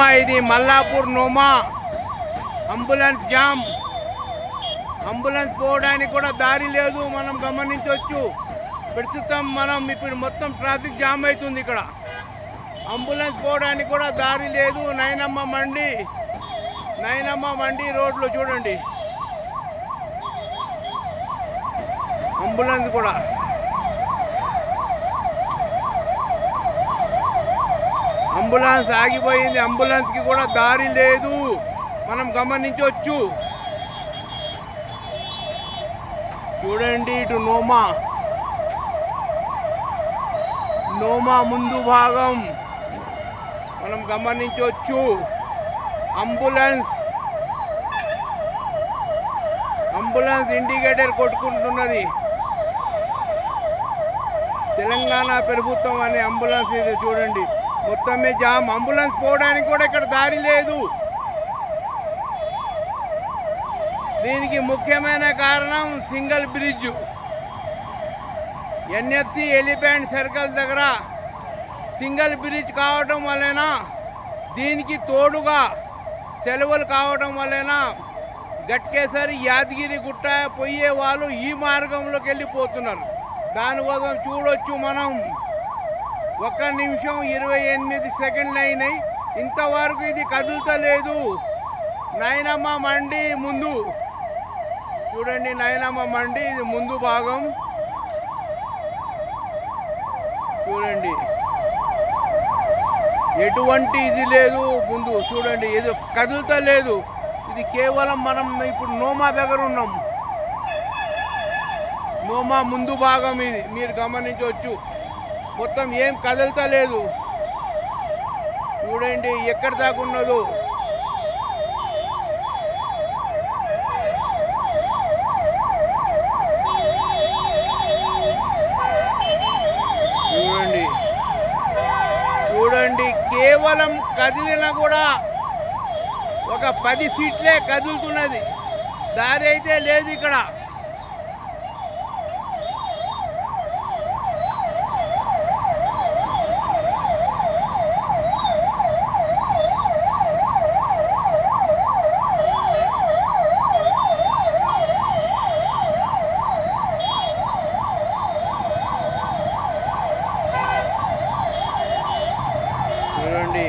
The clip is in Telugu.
నోమా ఇది మల్లాపూర్ నోమా. Ambulance jam. అంబులెన్స్ పోవడానికి కూడా దారి లేదు. మనం గమనించవచ్చు ప్రస్తుతం మనం ఇప్పుడు మొత్తం ట్రాఫిక్ జామ్ అవుతుంది ఇక్కడ. అంబులెన్స్ పోవడానికి కూడా దారి లేదు. నైనమ్మ మండి. నైనమ్మ మండి రోడ్లో చూడండి. అంబులెన్స్ కూడా. అంబులెన్స్ ఆగిపోయింది. అంబులెన్స్కి కూడా దారి లేదు. మనం గమనించవచ్చు చూడండి ఇటు నోమా. నోమా ముందు భాగం. మనం గమనించవచ్చు అంబులెన్స్. అంబులెన్స్ ఇండికేటర్ కొట్టుకుంటున్నది. తెలంగాణ ప్రభుత్వం అనే అంబులెన్స్ ఇది చూడండి. మొత్తమే జామ్. అంబులెన్స్ పోవడానికి కూడా ఇక్కడ దారి లేదు. దీనికి ముఖ్యమైన కారణం single bridge. NFC elephant circle దగ్గర సింగిల్ బ్రిడ్జ్ కావడం వలన దీనికి తోడుగా సెలవులు కావడం వలన గట్కేసరి యాదగిరి గుట్ట పోయే వాళ్ళు ఈ మార్గంలోకి వెళ్ళిపోతున్నారు. దానికోసం చూడొచ్చు మనం. ఒక్క నిమిషం ఇరవై ఎనిమిది సెకండ్లు అయినాయి. ఇంతవరకు ఇది కదులుతలేదు. నయనమ్మ మండి ముందు. చూడండి నయనమ్మ మండి ఇది ముందు భాగం. చూడండి. ఎటువంటి ఇది లేదు ముందు. చూడండి ఇది కదులుతలేదు. ఇది కేవలం మనం ఇప్పుడు నోమా దగ్గర ఉన్నాం. నోమా ముందు భాగం ఇది. మీరు గమనించవచ్చు. మొత్తం ఏం కదులుతలేదు. చూడండి ఎక్కడి దాకున్నదో చూడండి. చూడండి కేవలం కదిలినా కూడా ఒక పది ఫీట్లే కదులుతున్నది. దారి అయితే లేదు ఇక్కడ. చూడండి.